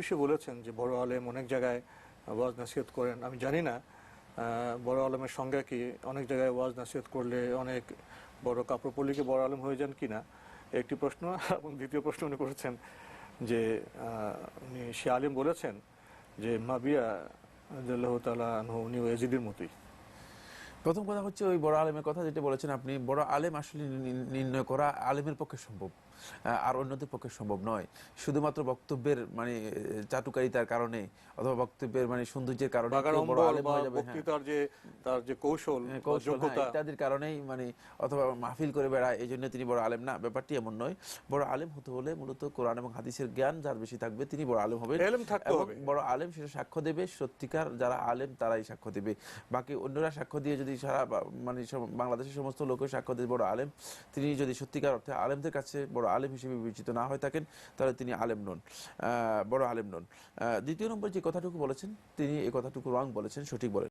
বিষয় বলেছেন যে বড় আলেম অনেক জায়গায় ওয়াজ নাসিহত করেন। আমি জানি না বড় আলমের সঙ্গে কি? অনেক জায়গায় ওয়াজ নাসিহত করলে অনেক বড় কাপড় পরলে বড় আলম হয়ে যান কিনা? একটি প্রশ্ন। এবং দ্বিতীয় প্রশ্ন উনি করেছেন যে উনি সে আলিম বলেছেন যে, মাবিয়া আনহু উনি এজিদের মতোই। প্রথম কথা হচ্ছে ওই বড় আলেমের কথা যেটা বলেছেন আপনি বড় আলেম আসলে নির্ণয় করা আলেমের পক্ষে সম্ভব আর অন্যদের পক্ষে সম্ভব নয় শুধুমাত্র বক্তব্যের মানে চাটুকারিতার কারণে অথবা বক্তব্যের মানে সৌন্দর্যের কারণে বড় আলেম হয়ে যাবে হ্যাঁ। যে তার যে কৌশল হ্যাঁ, ইত্যাদির কারণেই মানে অথবা মাহফিল করে বেড়ায় এই জন্য তিনি বড় আলেম না ব্যাপারটি এমন নয় বড় আলেম হতে হলে মূলত কোরআন এবং হাদিসের জ্ঞান যার বেশি থাকবে তিনি বড় আলেম হবেন হবে। বড় আলেম সেটা সাক্ষ্য দেবে সত্যিকার যারা আলেম তারাই সাক্ষ্য দেবে বাকি অন্যরা সাক্ষ্য দিয়ে যদি সারা মানে বাংলাদেশের সমস্ত লোকের সাক্ষ্য দিয়ে বড় আলেম। তিনি যদি সত্যিকার অর্থে আলেমদের কাছে বড় আলেম হিসেবে বিবেচিত না হয়ে থাকেন, তাহলে তিনি আলেম নন। বড় আলেম নন। দ্বিতীয় নম্বর যে কথাটুকু বলেছেন, তিনি এই কথাটুকু রং বলেছেন, সঠিক বলেন